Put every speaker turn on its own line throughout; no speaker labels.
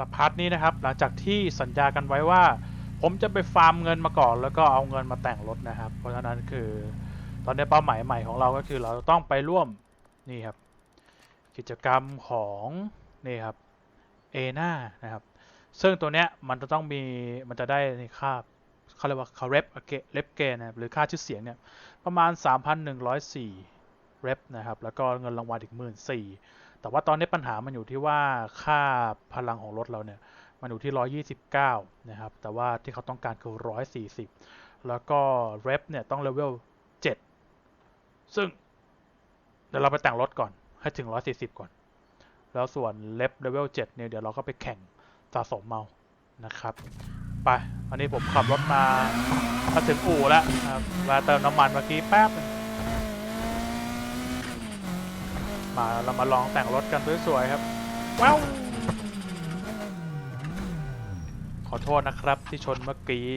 หรับพาร์ทนี้นะครับ หลังจากที่สัญญากันไว้ว่า ผมจะไปฟาร์มเงินมาก่อน แล้วก็เอาเงินมาแต่งรถนะครับ เพราะฉะนั้นคือตอนนี้เป้าหมายใหม่ของเราก็คือเราต้องไปร่วมนี่ครับ กิจกรรมของนี่ครับเอนานะครับ ซึ่งตัวเนี้ยมันจะต้องมีมันจะได้ในค่าเขาเรียกว่าคาเรปเลปเกนนะครับหรือค่าชื่อเสียงเนี่ยประมาณ 3,104เรปนะครับ แล้วก็เงินรางวัลอีก1 4ื่นสี่ แต่ว่าตอนนี้ปัญหามันอยู่ที่ว่าค่าพลังของรถเราเนี่ย มันอยู่ที่ 129 นะครับ แต่ว่าที่เขาต้องการคือ 140 แล้วก็เรปเนี่ยต้องเลเวล 7 ซึ่งเดี๋ยวเราไปแต่งรถก่อนให้ถึง 140 ก่อน แล้วส่วนเล็บเลเวล 7 เนี่ย เดี๋ยวเราก็ไปแข่งสะสมเมานะครับ ไป อันนี้ผมขับรถมามาถึงอู่แล้วมาเติมน้ำมันเมื่อกี้แป๊บนึง มาเรามาลองแต่งรถกันสวยๆครับว้าวขอโทษนะครับที่ชนเมื่อกี้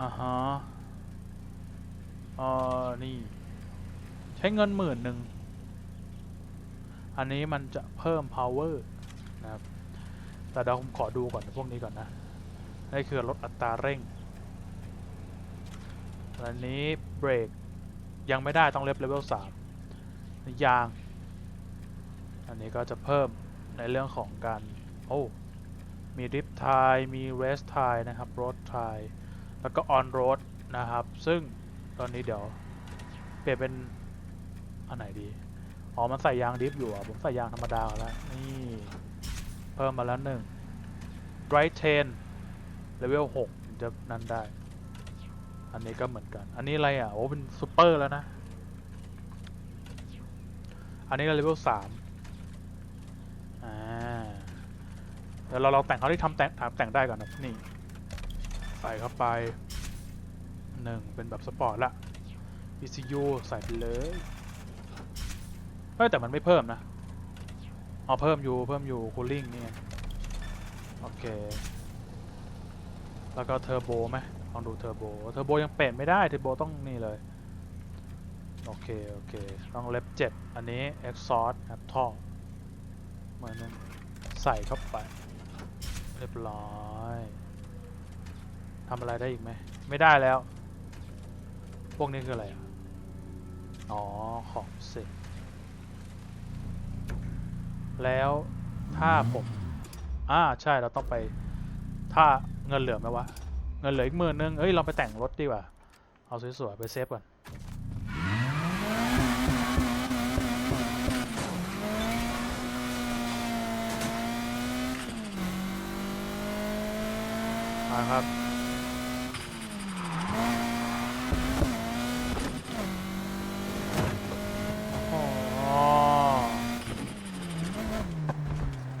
อ่าฮะเออนี่ ใช้เงินหมื่นหนึ่ง อันนี้มันจะเพิ่ม power นะครับ แต่เดี๋ยวผมขอดูก่อนพวกนี้ก่อนนะ นี่คือลดอัตราเร่ง อันนี้เบรกยังไม่ได้ต้องเลเวลสามยาง อันนี้ก็จะเพิ่มในเรื่องของการโอ้มีดิฟทายมีเรสทายนะครับโรดทายแล้วก็ออนโรดนะครับ ซึ่งตอนนี้เดี๋ยวเปลี่ยนเป็นอันไหนดีอ๋อมันใส่ยางดิฟอยู่อะผมใส่ยางธรรมดาแล้วนี่เพิ่มมาแล้วหนึ่ง right 10เลเวล6จะนั่นได้ อันนี้ก็เหมือนกัน อันนี้อะไรอะโอ้เป็นซูเปอร์แล้วนะ อันนี้ก็เลเวล3อ่า เดี๋ยวเราเราแต่งเขาที่ทำแต่งทำแต่งได้ก่อนนะนี่ ใส่เข้าไปหนึ่งเป็นแบบสปอร์ตละ ECU ใส่ไปเลยเฮ้ยแต่มันไม่เพิ่มนะอ๋อเพิ่มอยู่เพิ่มอยู่คูลิ่งนี่โอเค แล้วก็เทอร์โบไหมลองดูเทอร์โบเทอร์โบยังเปลี่ยนไม่ได้เทอร์โบต้องนี่เลย โอเค โอเค ต้องเล็บเจ็ดอันนี้ exhaust ครับท่อเหมือนนั้นใส่เข้าไป เรียบร้อยทำอะไรได้อีกไหม ไม่ได้แล้ว พวกนี้คืออะไรอ๋อ ของเสร็จ แล้วถ้าผมอ่าใช่เราต้องไป ถ้าเงินเหลือไหมวะ เงินเหลืออีกหมื่นนึงเอ้ย เราไปแต่งรถดีกว่า เอาสวยๆ ไปเซฟก่อน ครับ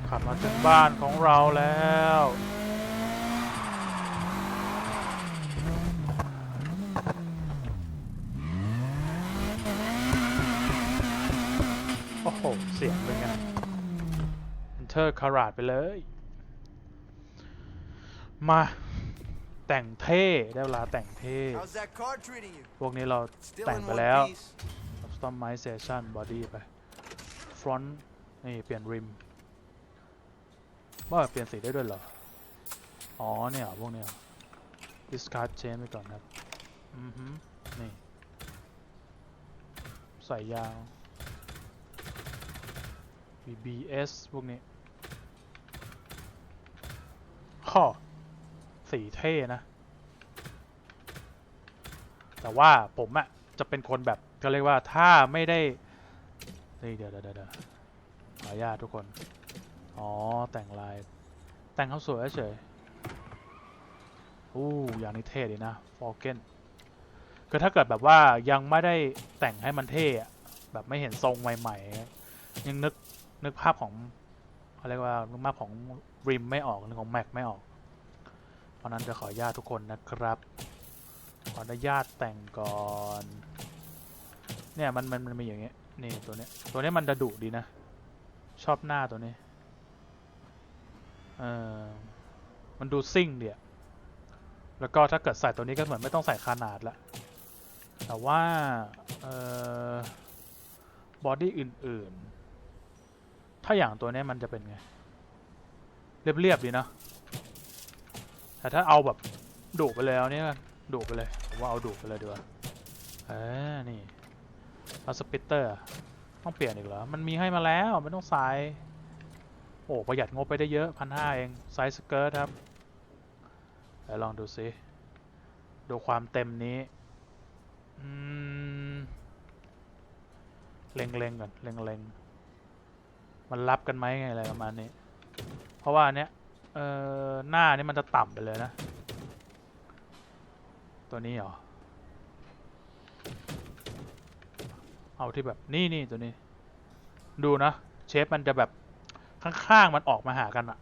ขับมาถึงบ้านของเราแล้วโอ้โห เสียงเป็นไง Enter คาราดไปเลย มา แต่งเท่ได้เวลาแต่งเท่
How's that car treating you?
พวกนี้เรา
Still
แต่ง
in
ไป
one
แล้ว
piece.
customization body ไป front นี่เปลี่ยนริมว่าเปลี่ยนสีได้ด้วยเหรอ อ๋อเนี่ยเหรอพวกเนี้ย discard chain ไปก่อนครับ อือฮึนี่ ใส่ยาว BBS พวกนี้ข้อ สีเท่นะ แต่ว่าผมอะจะเป็นคนแบบก็เรียกว่าถ้าไม่ได้นี่เดี๋ยวเดี๋ยวเดี๋ยวขออนุญาตทุกคน อ๋อ แต่งลาย แต่งเขาสวยเฉยอู้อย่างนี้เท่ดีนะฟอเกนคือถ้าเกิดแบบว่ายังไม่ได้แต่งให้มันเท่ะแบบไม่เห็นทรงใหม่ๆ ยังนึกนึกภาพของเขาเรียกว่านึกภาพของริมไม่ออกนึกของแม็กไม่ออก เพราะนั้นจะขออนุญาตทุกคนนะครับ ขออนุญาตแต่งก่อน เนี่ยมันมันมันมีอย่างเงี้ยนี่ตัวเนี้ยตัวเนี้ยมันจะดุดีนะ ชอบหน้าตัวนี้เออมันดูซิ่งเดียแล้วก็ถ้าเกิดใส่ตัวนี้ก็เหมือนไม่ต้องใส่ขนาดละแต่ว่าเออบอดี้อื่น ๆ ถ้าอย่างตัวนี้มันจะเป็นไง เรียบ ๆ ดีเนอะ แต่ถ้าเอาแบบดุไปเลยเอาเนี้ยดุไปเลยผมว่าเอาดุไปเลยดีกว่าเออนี่เอาสปิตเตอร์ต้องเปลี่ยนอีกเหรอ มันมีให้มาแล้วไม่ต้องใส่โอ้ประหยัดงบไปได้เยอะพันห้าเองไซส์สเกิร์ตครับเดี๋ยวลองดูสิดูความเต็มนี้เล็งๆก่อนเล็งๆมันรับกันไหมไงอะไรประมาณนี้ เพราะว่าเนี้ย เอ่อหน้านี่มันจะต่ำไปเลยนะ ตัวนี้เหรอ เอาที่แบบนี่นี่ตัวนี้ ดูนะ เชฟมันจะแบบข้างๆมันออกมาหากันอะ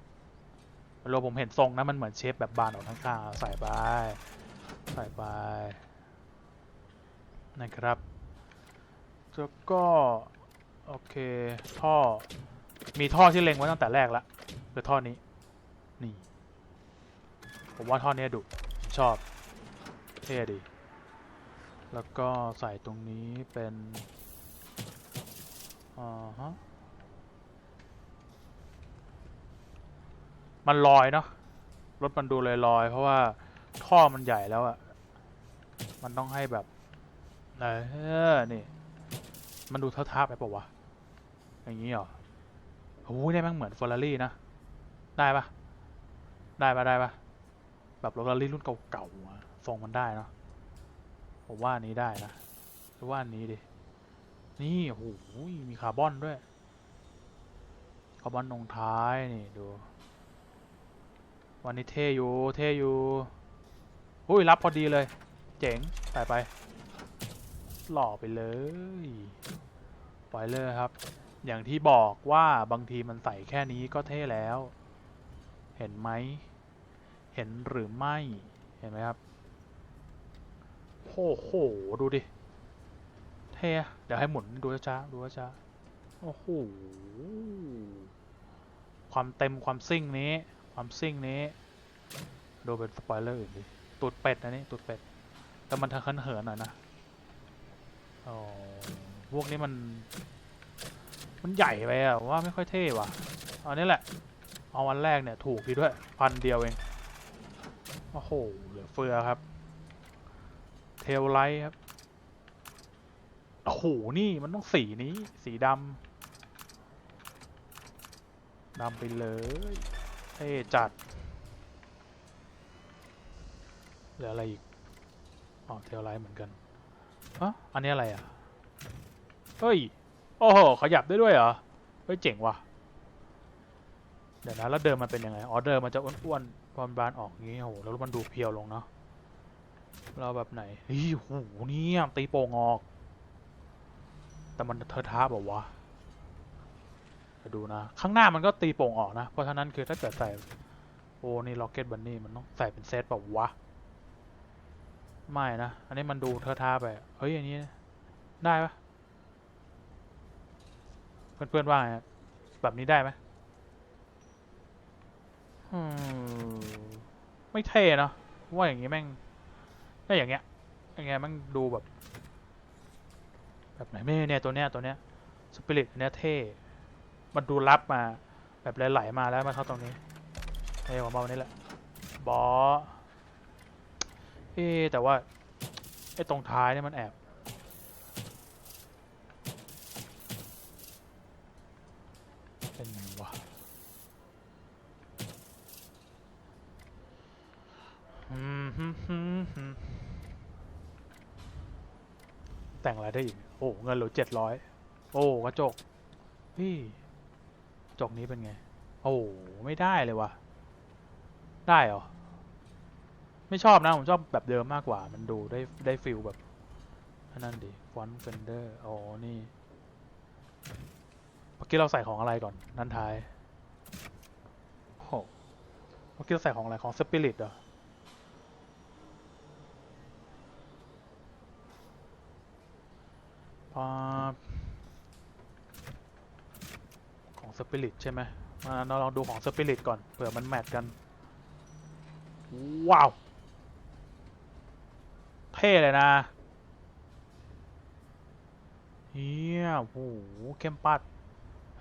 เราผมเห็นทรงนะมันเหมือนเชฟแบบบานออกข้างๆใส่ไปใส่ไปนะครับแล้วก็โอเคท่อมีท่อที่เล็งไว้ตั้งแต่แรกล้วคือท่อนี้ นี่ ผมว่าท่อนี้ดุชอบ เท่ดี แล้วก็ใส่ตรงนี้เป็นอ่าฮะมันลอยเนาะรถมันดูเลยลอยๆ เพราะว่าท่อมันใหญ่แล้วอะมันต้องให้แบบเออนี่ มันดูเท่าๆไปปะวะ อย่างนี้เหรอโอ้ยเนี่ยแมันเหมือนเฟอร์รารี่นะ ได้ปะ ได้ปะได้ปะแบบรถเฟอร์รารี่รุ่นเก่าๆอะทรงมันได้เนาะผมว่าอันนี้ได้นะหรือว่าอันนี้ดิ นี่โอ้โหมีคาร์บอนด้วย คาร์บอนตรงท้ายนี่ดู วันนี้เท่อยู่เท่อยู่อุ้ยรับพอดีเลย เจ๋งใส่ไป หล่อไปเลยปล่อยเลยครับ อย่างที่บอกว่าบางทีมันใส่แค่นี้ก็เท่แล้ว เห็นไหม เห็นหรือไม่เห็นไหมครับโอ้โหดูดิเท่เดี๋ยวให้หมุนดูช้าดูช้าโอ้โหความเต็มความซิ่งนี้ ความซิ่งนี้ดูเป็นสปอยเลอร์อื่นดิตูดเป็ดนะนี่ตูดเป็ดแต่มันทางคันเหินหน่อยนะอ๋อพวกนี้มัน มันใหญ่ไปอะว่าไม่ค่อยเท่ว่ะเอานี้แหละ เอาวันแรกเนี่ยถูกดีด้วยพันเดียวเอง โอ้โห เหลือเฟือครับ เทลไลท์ครับ โอ้โห นี่มันต้องสีนี้ สีดำ ดำไปเลยเท่จัด เหลืออะไรอีก อ๋อ เทลไลท์เหมือนกันฮะอันนี้อะไรอะ เฮ้ย โอ้โห ขยับได้ด้วยเหรอ เฮ้ย เจ๋งว่ะ เดี๋ยวนะ แล้วเดิมมันเป็นยังไง อ๋อ เดิมมันจะอ้วนๆ ความบานออกงี้โอ้โหแล้วมันดูเพียวลงเนาะเราแบบไหนเฮ้ยโหเนี่ยตีโป่งออก แต่มันเทอะท้าบอกวะจะดูนะ ข้างหน้ามันก็ตีโป่งออกนะ เพราะฉะนั้นคือถ้าเกิดใส่โอ้นี่ล็อกเก็ตบันนี่มันต้องใส่เป็นเซตแบบวะ ไม่นะ อันนี้มันดูเทอะท้าไป เฮ้ยอันนี้ ได้ปะเพื่อนๆว่าไงแบบนี้ได้ไหมอืม ไม่เท่เนาะว่าอย่างนี้แม่งถ้าอย่างเงี้ยอย่างเงี้ยแม่งดูแบบ แบบไหนไม่เนี่ยตัวเนี้ยตัวเนี้ยสปิริตเนี้ยเท่ มันดูรับมา แบบไหลๆมาแล้วมาเข้าตรงนี้เอ้ผมเอาอันนี้แหละบอเอ๊แต่ว่าไอ้ตรงท้ายเนี่ยมันแอบ เป็นไงวะอืมฮึ่มฮึ่มฮึ่มแต่ง อะไรได้อีก โอ้เงินเหลือเจ็ดร้อยโอ้กระจกพี่กระจกนี้เป็นไง โอ้ไม่ได้เลยวะได้เหรอ ไม่ชอบนะ ผมชอบแบบเดิมมากกว่า มันดูได้ได้ฟิลแบบนั่นดิฟอนต์เฟนเดอร์อ๋อนี่เมื่อกี้เราใส่ของอะไรก่อน นั่นท้ายโอ้เมื่อกี้เราใส่ของอะไรของสปิริตเหรอ อ่าของสปิริตใช่ไหมมาเราลองดูของสปิริตก่อนเผื่อมันแมทกัน ว้าว เท่เลยนะเฮียโหเข้มปัด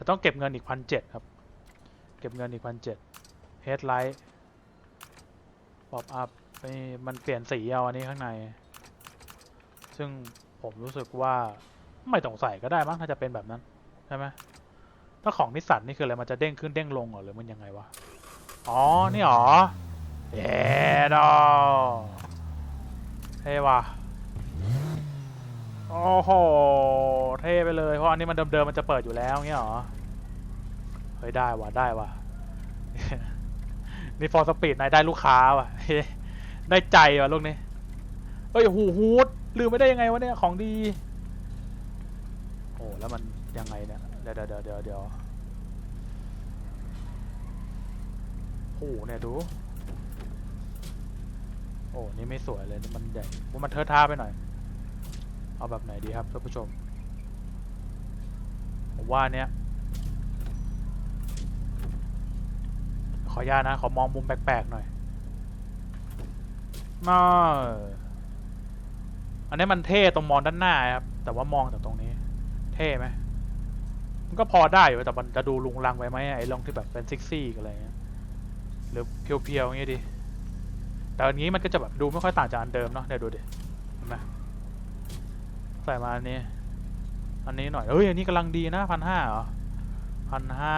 ต้องเก็บเงินอีกพันเจ็ดครับ เก็บเงินอีกพันเจ็ด headlight pop up นี่มันเปลี่ยนสีเอาอันนี้ข้างใน ซึ่งผมรู้สึกว่า ไม่ต้องใส่ก็ได้มั้งถ้าจะเป็นแบบนั้นใช่ไหมถ้าของนิสสันนี่คืออะไรมันจะเด้งขึ้นเด้งลงเหรอหรือมันยังไงวะอ๋อนี่หรอเย้ดอเท่ว่ะโอ้โหเท่ไปเลยเพราะอันนี้มันเดิมๆมันจะเปิดอยู่แล้วเงี้ยหรอเฮ้ยได้ว่ะได้ว่ะนี่ฟอร์สปีดนายได้ลูกค้าว่ะได้ใจว่ะลูกนี้เฮ้ยหูฮูดลืมไม่ได้ยังไงวะเนี่ยของดี แล้วมันยังไงเนี่ย เดี๋ยวเดี๋ยวเดี๋ยวเดี๋ยวโอ้เนี่ยดู โอ้นี่ไม่สวยเลยมันใหญ่ว่ามันเทอะท่าไปหน่อย เอาแบบไหนดีครับท่านผู้ชมผมว่าเนี้ยขออนุญาตนะ ขอมองมุมแปลกๆหน่อยมาอันนี้มันเท่ตรงมองด้านหน้าครับ แต่ว่ามองจากตรงนี้ เท่ไหมมันก็พอได้อยู่แต่มันจะดูลุงลังไปไหมไอ้ลองที่แบบเป็นซิกซี่กันอะไรเงี้ยหรือเพียวๆอย่างเงี้ยดิแต่อันนี้มันก็จะแบบดูไม่ค่อยต่างจากอันเดิมเนาะเดี๋ยวดูดิเห็นไหมใส่มาอันนี้อันนี้หน่อยเอ้ยอันนี้กำลังดีนะพันห้าเหรอพันห้า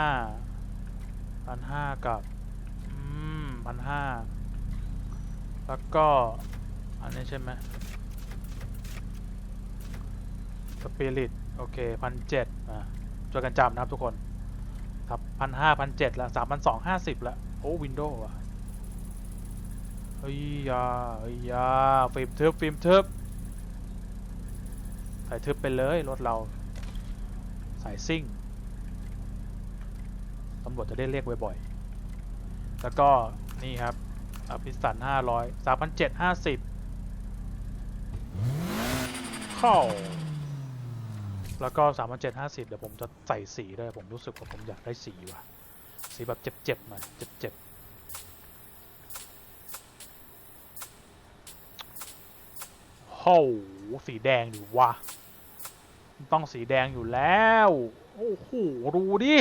พันห้ากับอืมพันห้าแล้วก็อันนี้ใช่ไหมสปิริต โอเคพันเจ็ดอะช่วยกันจำนะครับทุกคน ครับพันห้าพันเจ็ดละสามพันสองห้าสิบละโอ้วินโดว์อะเฮ้ยยาเฮ้ยยาฟิล์มทึบฟิล์มทึบใส่ทึบไปเลยรถเราใส่ซิ่งตำรวจจะได้เรียกบ่อยๆ แล้วก็นี่ครับอพิสันห้าร้อยสามพันเจ็ดห้าสิบเข้า แล้วก็สามพันเจ็ดห้าสิบเดี๋ยวผมจะใส่สีด้วยผมรู้สึกว่าผมอยากได้สีว่ะ สีแบบเจ็บๆหน่อยเจ็บๆโอ้โหสีแดงดิวะมันต้องสีแดงอยู่แล้ว โอ้โห ดูดิ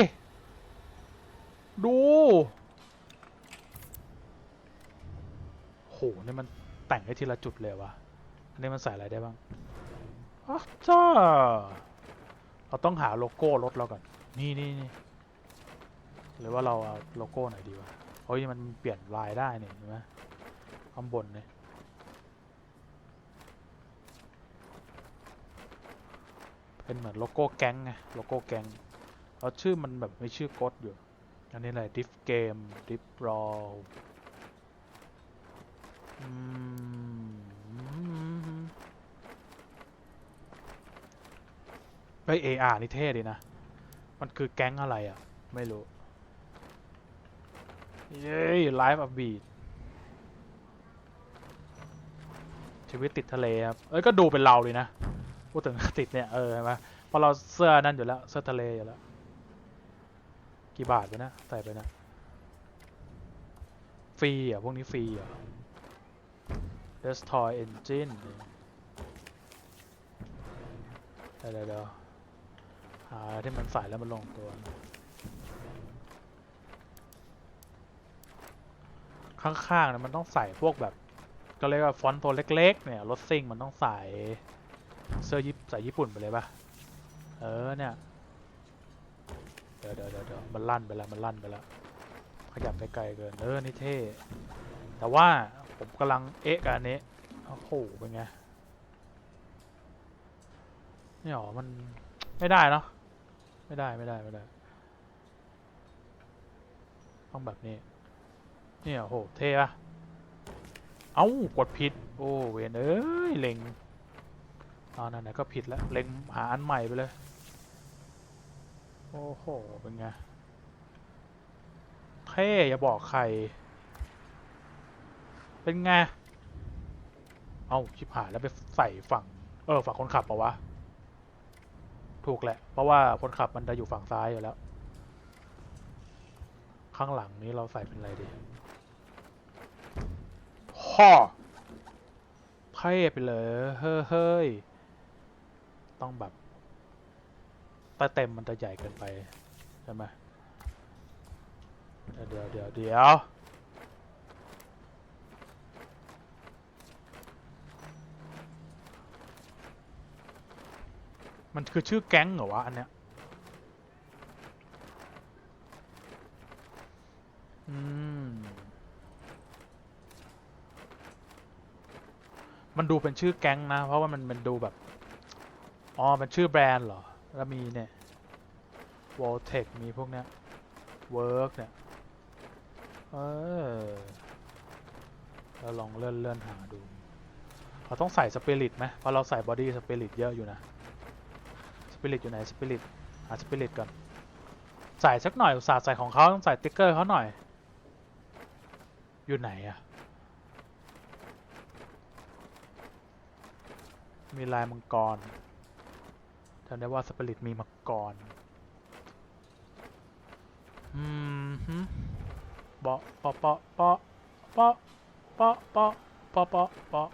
ดูโหนี่มันแต่งได้ทีละจุดเลยวะอันนี้มันใส่อะไรได้บ้างอ้าวจ้า เราต้องหาโลโก้รถเราก่อน นี่นี่นี่หรือว่าเราเอาโลโก้ไหนดีวะเฮ้ยมันเปลี่ยนลายได้เนี่ยเห็นไหมข้างบนเนี่ยเป็นเหมือนโลโก้แก๊งไงโลโก้แก๊งแล้วชื่อมันแบบไม่ชื่อกดอยู่ อันนี้อะไรดิฟเกมดิฟรอลอืม เฮ้ย AR นี่เท่ดีนะ มันคือแก๊งอะไรอะ ไม่รู้ เย้ไลฟ์อัพบีดชีวิตติดทะเลครับ เอ้ย ก็ดูเป็นเราเลยนะ พูดถึงติดเนี่ย เออเห็นไหมพราะเราเสื้อนั่นอยู่แล้ว เสื้อทะเลอยู่แล้ว กี่บาทไปนะ ใส่ไปนะ ฟรีอะ พวกนี้ฟรีอะ Destroy Engine เดี๋ยวเดี๋ยว เดี๋ยวหาที่มันใส่แล้วมันลงตัวนะข้างๆเนี่ยมันต้องใส่พวกแบบ ก็เรียกว่าฟอนต์ตัวเล็ก ๆ เนี่ยรถซิ่งมันต้องใส่เสื้อยิปใส่ญี่ปุ่นไปเลยปะเออเนี่ยเดี๋ยวเดี๋ยวเดี๋ยวเดี๋ยวมันลั่นไปแล้วมันลั่นไปแล้วขยับไปไกลเกินเออนี่เท่แต่ว่าผมกำลังเอ๊ะกับอันนี้โอ้โหเป็นไงนี่หรอมันไม่ได้เนาะ ไม่ได้ไม่ได้ไม่ได้ ต้องแบบนี้ เนี่ยโหเท่ะเอ้ากดผิด โอ้เวนเอ้ยเล็งเอานั่นไหนก็ผิดแล้ว เล็งหาอันใหม่ไปเลย โอ้โห เป็นไง เท่อย่าบอกใคร เป็นไง เอ้าชิบหายแล้วไปใส่ฝั่ง เออ ฝั่งคนขับปะวะ ถูกแหละ เพราะว่าคนขับมันจะอยู่ฝั่งซ้ายอยู่แล้ว ข้างหลังนี้เราใส่เป็นอะไรดีฮ่อเท่ไปเลยเฮ้ยเฮ้ยต้องแบบแต่เต็มมันจะใหญ่เกินไป ใช่ไหมเดี๋ยวเดี๋ยวเดี๋ยวเดี๋ยว มันคือชื่อแก๊งเหรอวะ อันเนี้ย อืม มันดูเป็นชื่อแก๊งนะ เพราะว่ามันมันดูแบบ อ๋อเป็นชื่อแบรนด์เหรอ แล้วมีเนี่ย w o l t e c h มีพวกเนี้ย Work เนี่ย เออเราลองเลื่อนเลื่อนหาดู เราต้องใส่สปิริตไหมเพราะเราใส่บอดี้สปิริตเยอะอยู่นะ ปิริตอยู่ไหนสปิริตหาสปิริตก่อนใส่สักหน่อยอุตส่าห์ใส่ของเขาต้องใส่ติ๊กเกอร์เขาหน่อย อยู่ไหนอะมีลายมังกรจำได้ว่าสปิริตมีมังกรอืมฮึเปาะเปาะเปาะเปาะเปาะเปาะเปาะเปาะเปาะ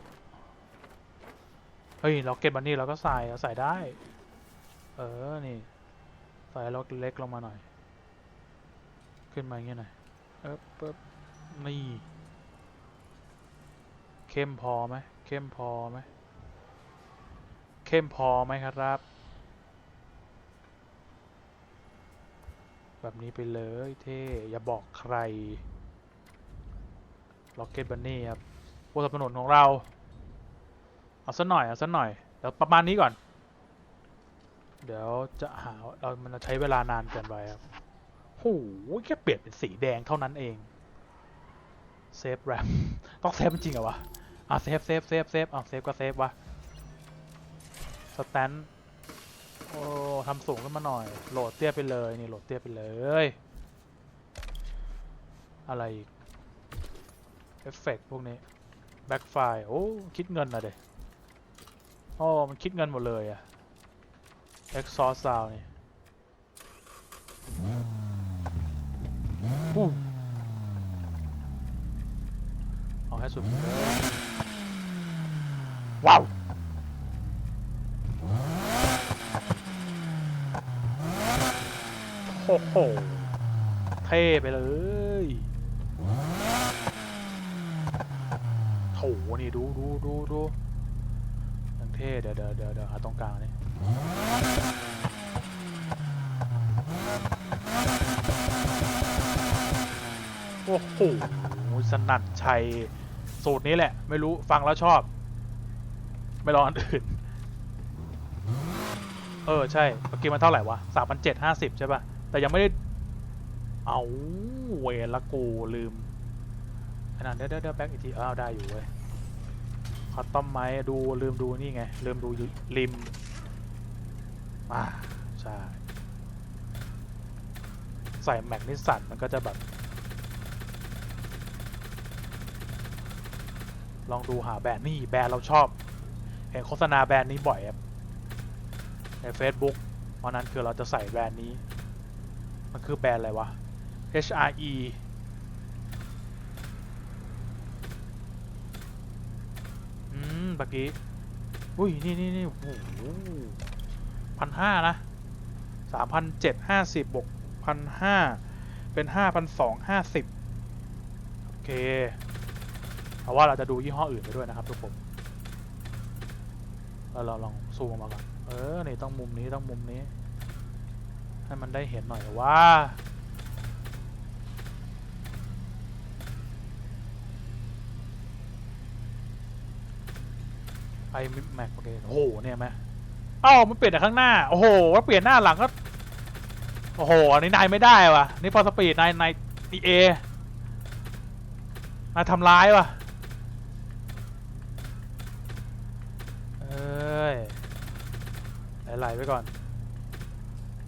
เฮ้ยล็อกเก็ตบันนี่เราก็ใส่เราใส่ได้ เออ นี่ใส่ล็อกเล็กลงมาหน่อย ขึ้นมาอย่างเงี้ยหน่อยเออปึ๊บนี่ เข้มพอไหมเข้มพอไหมเข้มพอไหมครับ แบบนี้ไปเลยเท่ อย่าบอกใคร Rocket Bunny ครับผู้สนับสนุนของเรา เอาสักหน่อย เอาสักหน่อย เดี๋ยวประมาณนี้ก่อน เดี๋ยวจะหาเรามันจะใช้เวลานานเกินไปครับโอ้โหแค่เปลี่ยนเป็นสีแดงเท่านั้นเองเซฟแรมต้องเซฟจริงเหรอวะอะเซฟเซฟเซฟเซฟอะเซฟก็เซฟวะสแตนโอ้ทำสูงขึ้นมาหน่อย โหลดเตี้ยไปเลยนี่โหลดเตี้ยไปเลย อะไรอีกเอฟเฟกพวกนี้แบ็กไฟโอ้คิดเงินนะเด็โอ้มันคิดเงินหมดเลยอะ exhaust sound นี่อู้เอาให้สุดไปเลยว้าวโอ้โหเท่ไปเลยโถนี่ดูดูดูดูยังเท่เดี๋ยวเดี๋ยวเดี๋ยวเดี๋ยวหาตรงกลางนี่ โอ้โหสนั่นชัย สูตรนี้แหละ ไม่รู้ฟังแล้วชอบ ไม่ลองอันอื่น เออ ใช่ เมื่อกี้มันเท่าไหร่วะสามพันเจ็ดห้าสิบใช่ป่ะ แต่ยังไม่ได้ เอาเวละกูลืมขนาดเดี๋ยวเดี๋ยวเดี๋ยวแบ็กอีกทีอ้าวได้อยู่เว้ยคัตตอมไม้ดูลืมดูนี่ไง ลืมดูริม อ่าใช่ ใส่แม็กนิสสันมันก็จะแบบ ลองดูหาแบรนด์นี่แบรนด์เราชอบ เห็นโฆษณาแบรนด์นี้บ่อยใน Facebook เพราะนั้นคือเราจะใส่แบรนด์นี้ มันคือแบรนด์อะไรวะ HRE อืมเมื่อกี้ อุ้ย นี่นี่นี่โอ้โห พันห้านะสามพันเจ็ดห้าสิบบวกพันห้าเป็นห้าพันสองห้าสิบโอเคเอาว่าเราจะดูยี่ห้ออื่นไปด้วยนะครับทุกคนเราลองซูมออกมาก่อนเออนี่ต้องมุมนี้ต้องมุมนี้ ให้มันได้เห็นหน่อยว่าไอแม็กโอเคโอ้โหเนี่ยไหม เอ้ามันเปลี่ยนแต่ข้างหน้า โอ้โหว่าเปลี่ยนหน้าหลังก็ โอ้โห อันนี้นายไม่ได้ว่ะ นี่พอสปีดนายนายดีเอนายทำร้ายว่ะ เอ้ยไหลๆไปก่อน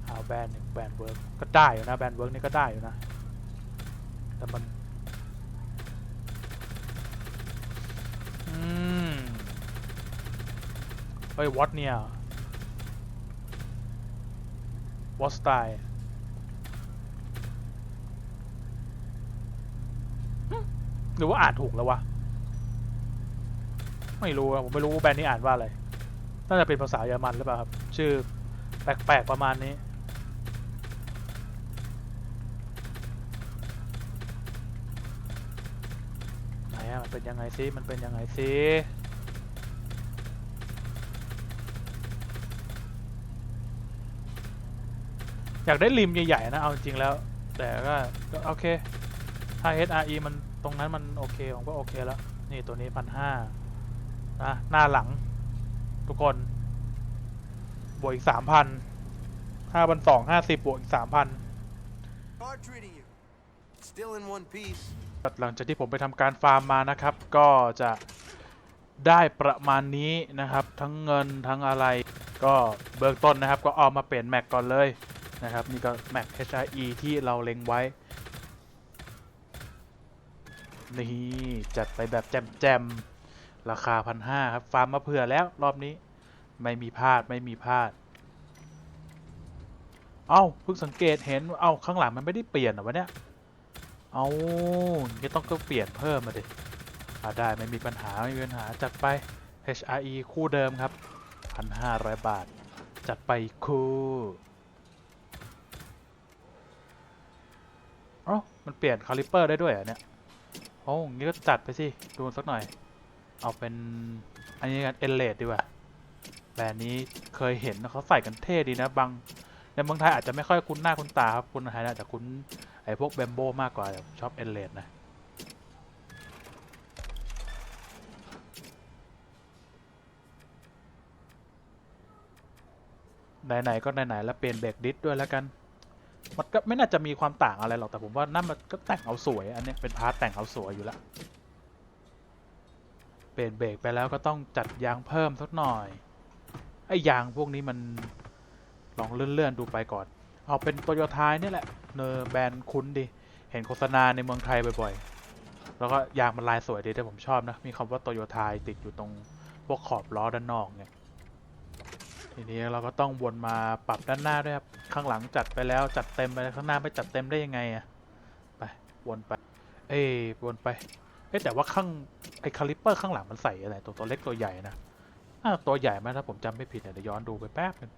เอาแบนหนึ่งแบนเวิร์กก็ได้อยู่นะแบนเวิร์กนี่ก็ได้อยู่นะ แต่มันอืมเฮ้ยวอตเนี่ย วอสตล์หรือว่าอ่านถูกแล้ววะ ไม่รู้ผมไม่รู้ว่าแบรนด์นี้อ่านว่าอะไร น่าจะเป็นภาษาเยอรมันหรือเปล่าครับ ชื่อแปลกๆประมาณนี้ ไหนอะมันเป็นยังไงซิ มันเป็นยังไงซิ อยากได้ริมใหญ่ๆนะเอาจริงๆแล้ว แต่ก็ก็โอเคถ้า SRE มันตรงนั้นมันโอเคผมก็โอเคแล้ว นี่ตัวนี้พันห้านะหน้าหลัง ทุกคน บวกอีกสามพันห้าพันสองห้าสิบบวกอีกสามพัน
Hard treating you. Still in one piece.
หลังจากที่ผมไปทำการฟาร์มมานะครับ ก็จะได้ประมาณนี้นะครับ ทั้งเงินทั้งอะไร ก็เบื้องต้นนะครับ ก็เอามาเปลี่ยนแม็กก่อนเลย นะครับ นี่ก็แม็ก HRE ที่เราเล็งไว้ นี่จัดไปแบบแจมๆ ราคาพันห้าครับ ฟาร์มมาเผื่อแล้วรอบนี้ ไม่มีพลาดไม่มีพลาด เอ้าเพิ่งสังเกตเห็นว่าเอ้าข้างหลังมันไม่ได้เปลี่ยนหรอวะเนี่ย เอา้างนี้ต้องก็เปลี่ยนเพิ่มมาดิอ่าได้ไม่มีปัญหาไม่มีปัญหาจัดไป HRE คู่เดิมครับ 1,500 บาท จัดไปคู่เอ้า มันเปลี่ยนคาลิเปอร์ได้ด้วยเหรอเนี่ยโอ้งนี้ก็จัดไปสิดูสักหน่อย เอาเป็นอันนี้กันเอเลดดีกว่าแบรนด์นี้เคยเห็นเขาใส่กันเท่ดีนะบางในเมืองไทยอาจจะไม่ค่อยคุ้นหน้าคุ้นตาครับคุณไทยน่าจะคุ้นไอ้พวกแบมโบมากกว่าชอบเอเลดนะไหนๆก็ไหนๆแล้วเปลี่ยนเบรกดิสด้วยแล้วกัน มันก็ไม่น่าจะมีความต่างอะไรหรอกแต่ผมว่านั่นมันก็แต่งเอาสวย อันนี้เป็นพาร์ทแต่งเอาสวยอยู่ล้วเปลี่ยนเบรกไปแล้วก็ต้องจัดยางเพิ่มสักหน่อยไอ้ยางพวกนี้มันลองเลื่อนๆดูไปก่อน เอาเป็นโตโยต้านี่แหละเนอแบรนด์คุ้นดี เห็นโฆษณาในเมืองไทยบ่อยๆ แล้วก็ยางมันลายสวยดีแต่ผมชอบนะ มีคำว่าโตโยต้าติดอยู่ตรงพวกขอบล้อด้านนอกเนี่ย ทีนี้เราก็ต้องวนมาปรับด้านหน้าด้วยครับ ข้างหลังจัดไปแล้วจัดเต็มไปแล้วข้างหน้าไม่จัดเต็มได้ยังไงอะไปวนไป เอ้ยวนไป เอ้แต่ว่าข้างไอ้คาลิปเปอร์ข้างหลังมันใส่อะไรตัวตัวเล็กตัวใหญ่นะอ่าตัวใหญ่ไหมถ้าผมจำไม่ผิดเนี่ยเดี๋ยวย้อนดูไปแป๊บนึง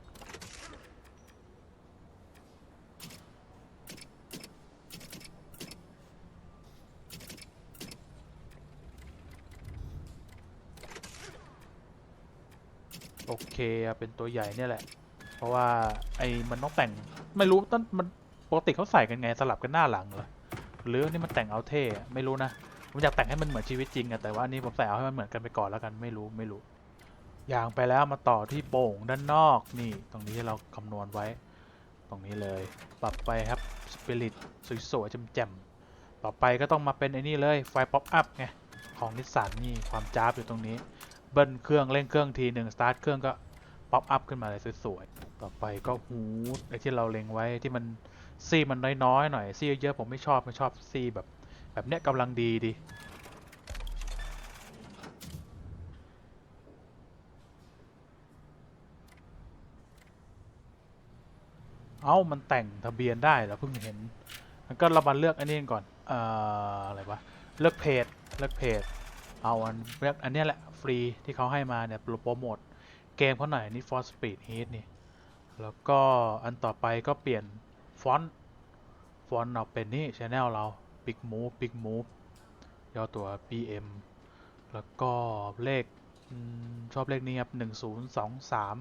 โอเคเป็นตัวใหญ่เนี่ยแหละ เพราะว่าไอ้มันต้องแต่งไม่รู้ต้นมันปกติเขาใส่กันไงสลับกันหน้าหลังเหรอหรือนี่มันแต่งเอาเท่ไม่รู้นะผมอยากแต่งให้มันเหมือนชีวิตจริงอะแต่ว่าอันนี้ผมใส่เอาให้มันเหมือนกันไปก่อนแล้วกันไม่รู้ไม่รู้อย่างไปแล้วมาต่อที่โป่งด้านนอกนี่ตรงนี้เราคำนวณไว้ ตรงนี้เลย ปรับไปครับสปิริตสวยๆแจ่มๆต่อไปก็ต้องมาเป็นไอ้นี่เลยไฟป๊อปอัพไงของนิสสันนี่ความจ้าบอยู่ตรงนี้ เบิ้ลเครื่องเร่งเครื่องทีหนึ่งสตาร์ทเครื่องก็ป๊อปอัพขึ้นมาเลยสวยๆ ต่อไปก็หูไอ้ที่เราเล็งไว้ที่มันซี่มันน้อยๆหน่อยซี่เยอะๆผมไม่ชอบไม่ชอบซี่แบบ แบบเนี้ยกำลังดีดีเอ้ามันแต่งทะเบียนได้เหรอเพิ่งเห็นมันก็เรามาเลือกอันนี้ก่อนเอ่ออะไรวะเลือกเพจเลือกเพจเอาอันเลือกอันนี้แหละ ฟรีที่เขาให้มาเนี่ยโปรโมทเกมเขาหน่อยนี่ For Speed Heat นี่ แล้วก็อันต่อไปก็เปลี่ยนฟอนต์ฟอนต์เอาเป็นนี่ช anel เรา Big Move Big Move ย่อตัว BM แล้วก็เลขอชอบเลขนี้ครับหนึ่งศูนย์สองสาม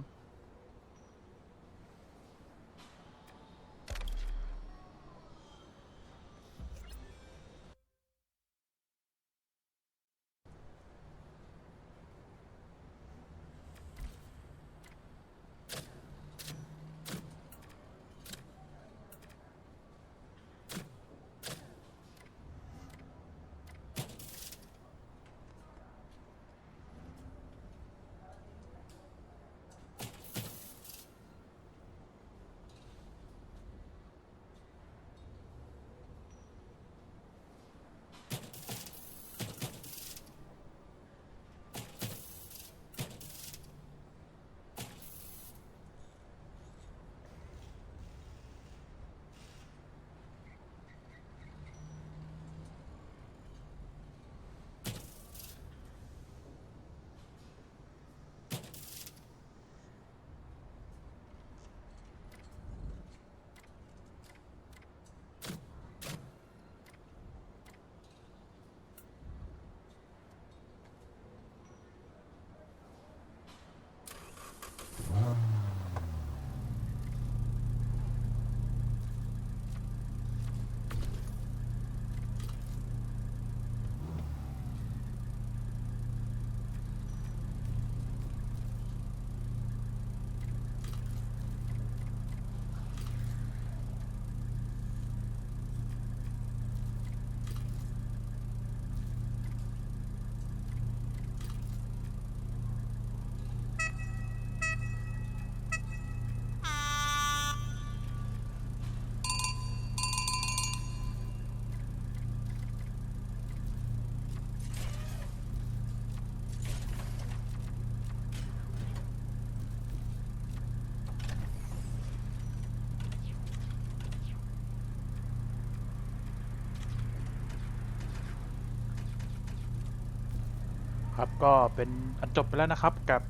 ครับก็เป็นอันจบไปแล้วนะครับกับ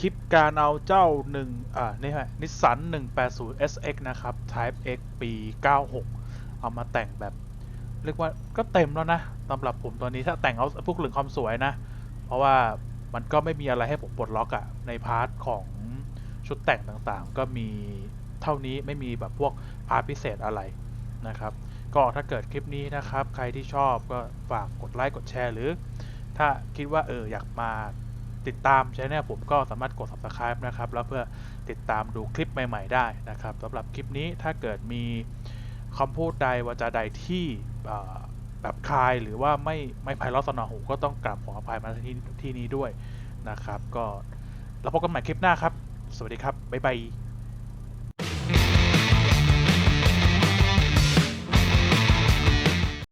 คลิปการเอาเจ้าหนึ่งอ่านี่ฮะนิสสัน180 SX นะครับ Type X ปี 96 เอามาแต่งแบบ เรียกว่าก็เต็มแล้วนะสำหรับผมตัวนี้ถ้าแต่งเอาพวกเรื่องความสวยนะ เพราะว่ามันก็ไม่มีอะไรให้ผมปลดล็อกอะในพาร์ทของชุดแต่งต่างๆ ก็มีเท่านี้ไม่มีแบบพวกพาร์ทพิเศษอะไรนะครับ ก็ถ้าเกิดคลิปนี้นะครับ ใครที่ชอบก็ฝากกดไลค์กดแชร์หรือ ถ้าคิดว่าเอออยากมาติดตามช่องผมก็สามารถกด subscribe นะครับ แล้วเพื่อติดตามดูคลิปใหม่ ๆ ได้นะครับสำหรับคลิปนี้ถ้าเกิดมีคำพูดใดวาจาใดที่แบบคายหรือว่าไม่ไม่ไพเราะสนอหูก็ต้องกราบขออภัยมาที่ที่นี้ด้วยนะครับ ก็เราพบกันใหม่คลิปหน้าครับ สวัสดีครับ บ๊ายบาย